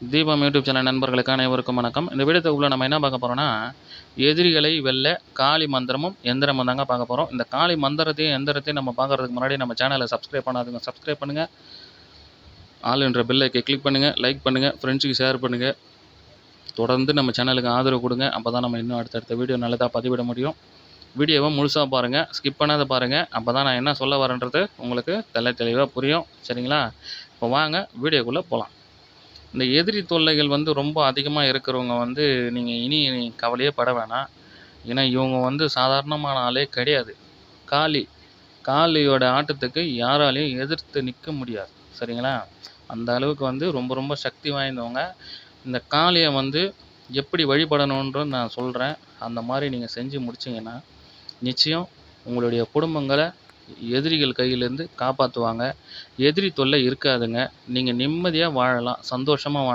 தீபம் YouTube channel நண்பர்களுக்கு அனைவருக்கும் வணக்கம். இந்த வீடியோக்குள்ளே நம்ம என்ன பார்க்க போகிறோம்னா எதிரிகளை வெல்ல காளி மந்திரமும் எந்திரமும் தாங்க பார்க்க போகிறோம் இந்த காளி மந்திரத்தையும் எந்திரத்தையும் நம்ம பார்க்கறதுக்கு முன்னாடி நம்ம சேனலை சப்ஸ்கிரைப் பண்ணாதுங்க சப்ஸ்கிரைப் பண்ணுங்கள் ஆல் என்ற பெல்லைக்கை கிளிக் பண்ணுங்கள் லைக் பண்ணுங்கள் ஃப்ரெண்ட்ஸுக்கு ஷேர் பண்ணுங்கள் தொடர்ந்து நம்ம சேனலுக்கு ஆதரவு கொடுங்க. அப்போ தான் நம்ம இன்னும் அடுத்தடுத்த வீடியோ நல்லதாக பதிவிட முடியும். வீடியோவை முழுசாக பாருங்கள் ஸ்கிப் பண்ணாத பாருங்கள் அப்போ தான் நான் என்ன சொல்ல வரேன்றது உங்களுக்கு தெள்ள தெளிவாக புரியும். சரிங்களா? இப்போ வாங்க வீடியோக்குள்ளே போகலாம் இந்த எதிரி தொல்லைகள் வந்து ரொம்ப அதிகமாக இருக்கிறவங்க வந்து நீங்கள் இனி கவலையே பட வேணாம். ஏன்னா இவங்க வந்து சாதாரணமான ஆளே கிடையாது. காளி காளியோட ஆட்டத்துக்கு யாராலையும் எதிர்த்து நிற்க முடியாது. சரிங்களா? அந்த அளவுக்கு வந்து ரொம்ப ரொம்ப சக்தி வாய்ந்தவங்க. இந்த காளியை வந்து எப்படி வழிபடணுன்றது நான் சொல்கிறேன் அந்த மாதிரி நீங்கள் செஞ்சு முடிச்சிங்கன்னா நிச்சயம் உங்களுடைய குடும்பங்களை எதிரிகள் கையிலேருந்து காப்பாற்றுவாங்க எதிரி தொல்லை இருக்காதுங்க. நீங்கள் நிம்மதியாக வாழலாம். சந்தோஷமாக வாழலாம்